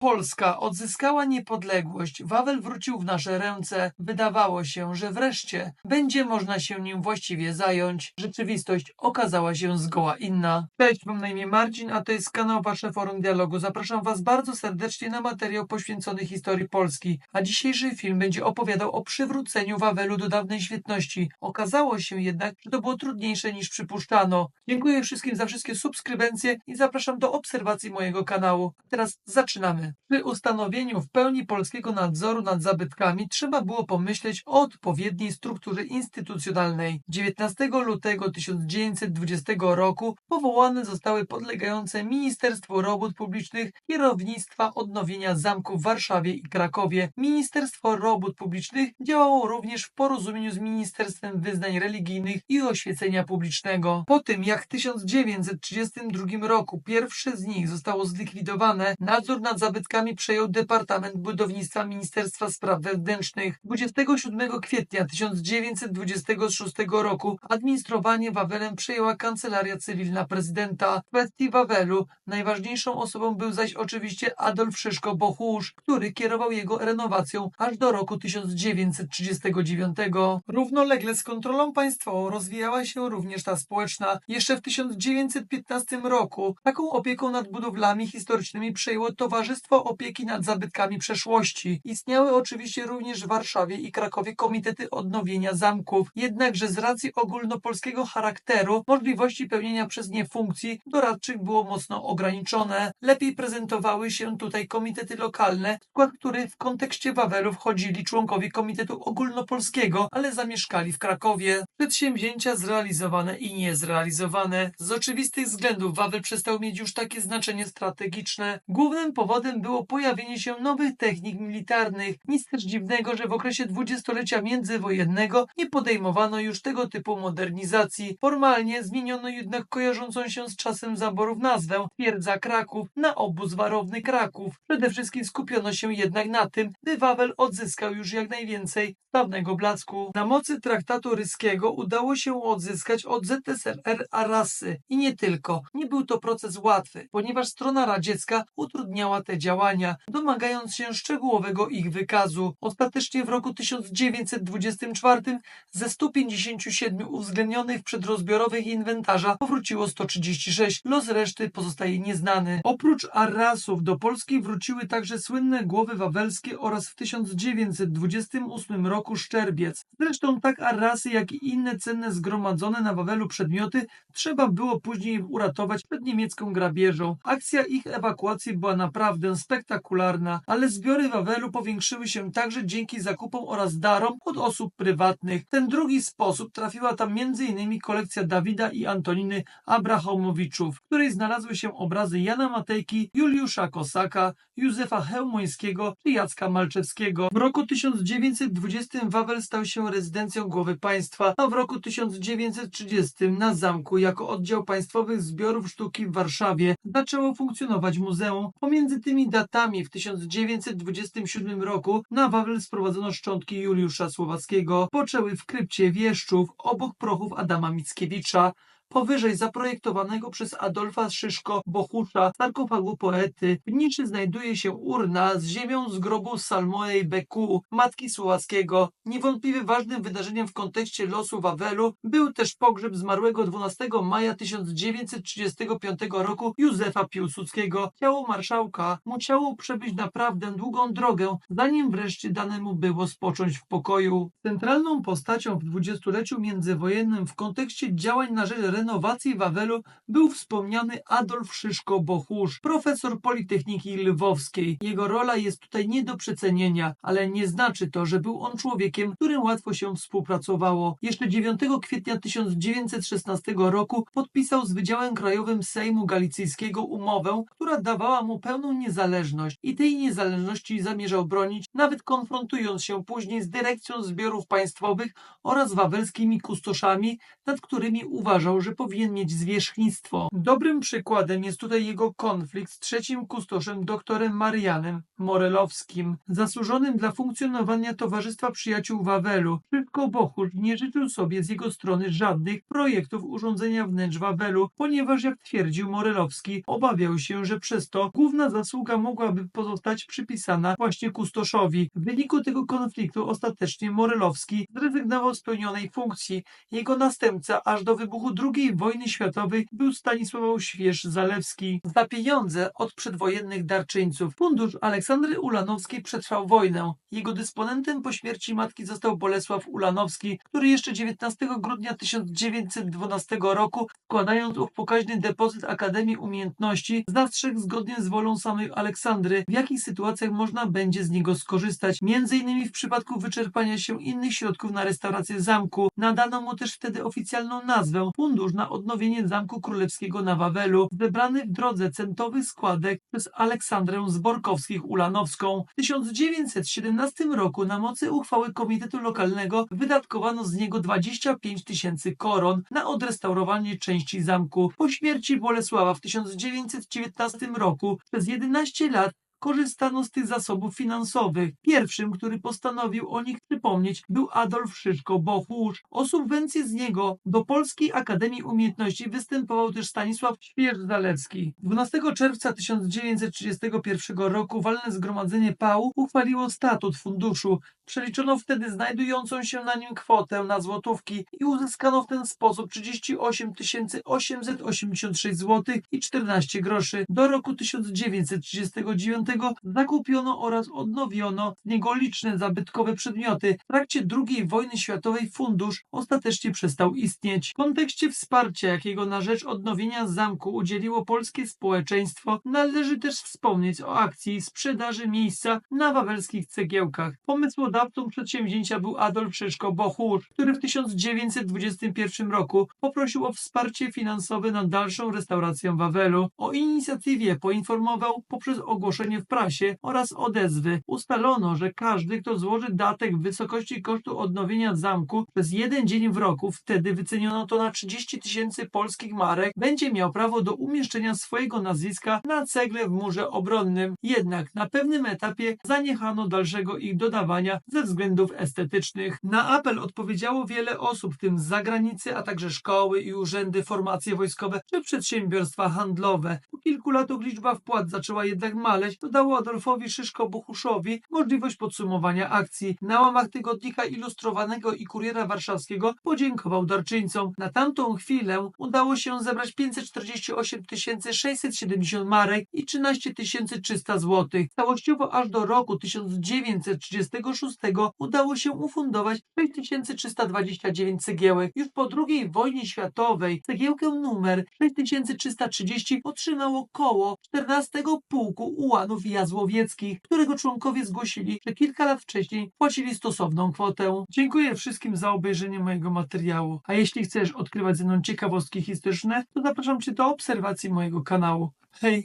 Polska odzyskała niepodległość, Wawel wrócił w nasze ręce. Wydawało się, że wreszcie będzie można się nim właściwie zająć. Rzeczywistość okazała się zgoła inna. Cześć, mam na imię Marcin, a to jest kanał Wasze Forum Dialogu. Zapraszam Was bardzo serdecznie na materiał poświęcony historii Polski. A dzisiejszy film będzie opowiadał o przywróceniu Wawelu do dawnej świetności. Okazało się jednak, że to było trudniejsze niż przypuszczano. Dziękuję wszystkim za wszystkie subskrybencje i zapraszam do obserwacji mojego kanału. Teraz zaczynamy. Przy ustanowieniu w pełni polskiego nadzoru nad zabytkami trzeba było pomyśleć o odpowiedniej strukturze instytucjonalnej. 19 lutego 1920 roku powołane zostały podlegające Ministerstwo Robót Publicznych Kierownictwa Odnowienia Zamków w Warszawie i Krakowie. Ministerstwo Robót Publicznych działało również w porozumieniu z Ministerstwem Wyznań Religijnych i Oświecenia Publicznego. Po tym jak w 1932 roku pierwsze z nich zostało zlikwidowane, nadzór nad zabytkami przejął Departament Budownictwa Ministerstwa Spraw Wewnętrznych. 27 kwietnia 1926 roku administrowanie Wawelem przejęła Kancelaria Cywilna Prezydenta. W kwestii Wawelu najważniejszą osobą był zaś oczywiście Adolf Szyszko-Bochusz, który kierował jego renowacją aż do roku 1939. Równolegle z kontrolą państwową rozwijała się również ta społeczna. Jeszcze w 1915 roku taką opieką nad budowlami historycznymi przejęło Towarzystwo Opieki nad Zabytkami Przeszłości. Istniały oczywiście również w Warszawie i Krakowie komitety odnowienia zamków, jednakże z racji ogólnopolskiego charakteru możliwości pełnienia przez nie funkcji doradczych było mocno ograniczone. Lepiej prezentowały się tutaj komitety lokalne, w skład których w kontekście Wawelu wchodzili członkowie Komitetu Ogólnopolskiego, ale zamieszkali w Krakowie. Przedsięwzięcia zrealizowane i niezrealizowane. Z oczywistych względów Wawel przestał mieć już takie znaczenie strategiczne. Głównym powodem było pojawienie się nowych technik militarnych. Nic też dziwnego, że w okresie dwudziestolecia międzywojennego nie podejmowano już tego typu modernizacji. Formalnie zmieniono jednak kojarzącą się z czasem zaborów nazwę Twierdza Kraków na obóz warowny Kraków. Przede wszystkim skupiono się jednak na tym, by Wawel odzyskał już jak najwięcej dawnego blasku. Na mocy traktatu ryskiego udało się odzyskać od ZSRR Arasy i nie tylko. Nie był to proces łatwy, ponieważ strona radziecka utrudniała te działania, domagając się szczegółowego ich wykazu. Ostatecznie w roku 1924 ze 157 uwzględnionych przedrozbiorowych inwentarza powróciło 136. Los reszty pozostaje nieznany. Oprócz Arasów do Polski wróciły także słynne głowy wawelskie oraz w 1928 roku Szczerbiec. Zresztą tak Arasy, jak i inne cenne zgromadzone na Wawelu przedmioty trzeba było później uratować przed niemiecką grabieżą. Akcja ich ewakuacji była naprawdę spektakularna, ale zbiory Wawelu powiększyły się także dzięki zakupom oraz darom od osób prywatnych. Ten drugi sposób trafiła tam m.in. kolekcja Dawida i Antoniny Abrahamowiczów, w której znalazły się obrazy Jana Matejki, Juliusza Kosaka, Józefa Hełmońskiego czy Jacka Malczewskiego. W roku 1920 Wawel stał się rezydencją głowy państwa, a w roku 1930 na zamku jako oddział państwowych zbiorów sztuki w Warszawie zaczęło funkcjonować muzeum. Pomiędzy tymi datami w 1927 roku na Wawel sprowadzono szczątki Juliusza Słowackiego. Poczęły w krypcie Wieszczów obok prochów Adama Mickiewicza powyżej zaprojektowanego przez Adolfa Szyszko Bochusza sarkofagu poety. W niszy znajduje się urna z ziemią z grobu Salmoej Beku, matki Słowackiego. Niewątpliwie ważnym wydarzeniem w kontekście losu Wawelu był też pogrzeb zmarłego 12 maja 1935 roku Józefa Piłsudskiego. Ciało marszałka musiało przebyć naprawdę długą drogę, zanim wreszcie dane mu było spocząć w pokoju. Centralną postacią w dwudziestoleciu międzywojennym w kontekście działań na rzecz renowacji Wawelu był wspomniany Adolf Szyszko-Bochusz, profesor Politechniki Lwowskiej. Jego rola jest tutaj nie do przecenienia, ale nie znaczy to, że był on człowiekiem, którym łatwo się współpracowało. Jeszcze 9 kwietnia 1916 roku podpisał z Wydziałem Krajowym Sejmu Galicyjskiego umowę, która dawała mu pełną niezależność i tej niezależności zamierzał bronić, nawet konfrontując się później z dyrekcją zbiorów państwowych oraz wawelskimi kustoszami, nad którymi uważał, że powinien mieć zwierzchnictwo. Dobrym przykładem jest tutaj jego konflikt z trzecim kustoszem doktorem Marianem. Morelowskim, zasłużonym dla funkcjonowania Towarzystwa Przyjaciół Wawelu. Szybko Bochusz nie życzył sobie z jego strony żadnych projektów urządzenia wnętrz Wawelu, ponieważ jak twierdził Morelowski, obawiał się, że przez to główna zasługa mogłaby pozostać przypisana właśnie Kustoszowi. W wyniku tego konfliktu ostatecznie Morelowski zrezygnował z pełnionej funkcji. Jego następca aż do wybuchu II wojny światowej był Stanisław Śwież-Zalewski. Za pieniądze od przedwojennych darczyńców fundusz Aleksandry Ulanowskiej przetrwał wojnę. Jego dysponentem po śmierci matki został Bolesław Ulanowski, który jeszcze 19 grudnia 1912 roku, składając ów pokaźny depozyt Akademii Umiejętności, zastrzegł zgodnie z wolą samej Aleksandry, w jakich sytuacjach można będzie z niego skorzystać. Innymi w przypadku wyczerpania się innych środków na restaurację zamku. Nadano mu też wtedy oficjalną nazwę Fundusz na odnowienie Zamku Królewskiego na Wawelu, zebrany w drodze centowych składek przez Aleksandrę Zborkowskich-Ulanowską. W 1917 roku na mocy uchwały Komitetu Lokalnego wydatkowano z niego 25 tysięcy koron na odrestaurowanie części zamku. Po śmierci Bolesława w 1919 roku przez 11 lat korzystano z tych zasobów finansowych. Pierwszym, który postanowił o nich przypomnieć, był Adolf Szyszko-Bochusz. O subwencję z niego do Polskiej Akademii Umiejętności występował też Stanisław Śwież-Zalewski. 12 czerwca 1931 roku walne zgromadzenie PAU uchwaliło statut funduszu. Przeliczono wtedy znajdującą się na nim kwotę na złotówki i uzyskano w ten sposób 38 886 zł i 14 groszy. Do roku 1939 zakupiono oraz odnowiono z niego liczne zabytkowe przedmioty. W trakcie II wojny światowej fundusz ostatecznie przestał istnieć. W kontekście wsparcia, jakiego na rzecz odnowienia zamku udzieliło polskie społeczeństwo, należy też wspomnieć o akcji sprzedaży miejsca na wawelskich cegiełkach. Pomysłodawcą przedsięwzięcia był Adolf Szyszko-Bochusz, który w 1921 roku poprosił o wsparcie finansowe na dalszą restaurację Wawelu. O inicjatywie poinformował poprzez ogłoszenie w prasie oraz odezwy. Ustalono, że każdy, kto złoży datek w wysokości kosztu odnowienia zamku przez jeden dzień w roku, wtedy wyceniono to na 30 tysięcy polskich marek, będzie miał prawo do umieszczenia swojego nazwiska na cegle w murze obronnym. Jednak na pewnym etapie zaniechano dalszego ich dodawania ze względów estetycznych. Na apel odpowiedziało wiele osób, w tym z zagranicy, a także szkoły i urzędy, formacje wojskowe czy przedsiębiorstwa handlowe. Po kilku latach liczba wpłat zaczęła jednak maleć, dało Adolfowi Szyszko-Bochuszowi możliwość podsumowania akcji. Na łamach tygodnika ilustrowanego i kuriera warszawskiego podziękował darczyńcom. Na tamtą chwilę udało się zebrać 548 670 marek i 13 300 zł. Całościowo aż do roku 1936 udało się ufundować 6329 cegiełek. Już po II wojnie światowej cegiełkę numer 6330 otrzymało koło 14 Pułku Ułanów Jazłowieckich, którego członkowie zgłosili, że kilka lat wcześniej płacili stosowną kwotę. Dziękuję wszystkim za obejrzenie mojego materiału, a jeśli chcesz odkrywać ze mną ciekawostki historyczne, to zapraszam Cię do obserwacji mojego kanału. Hej!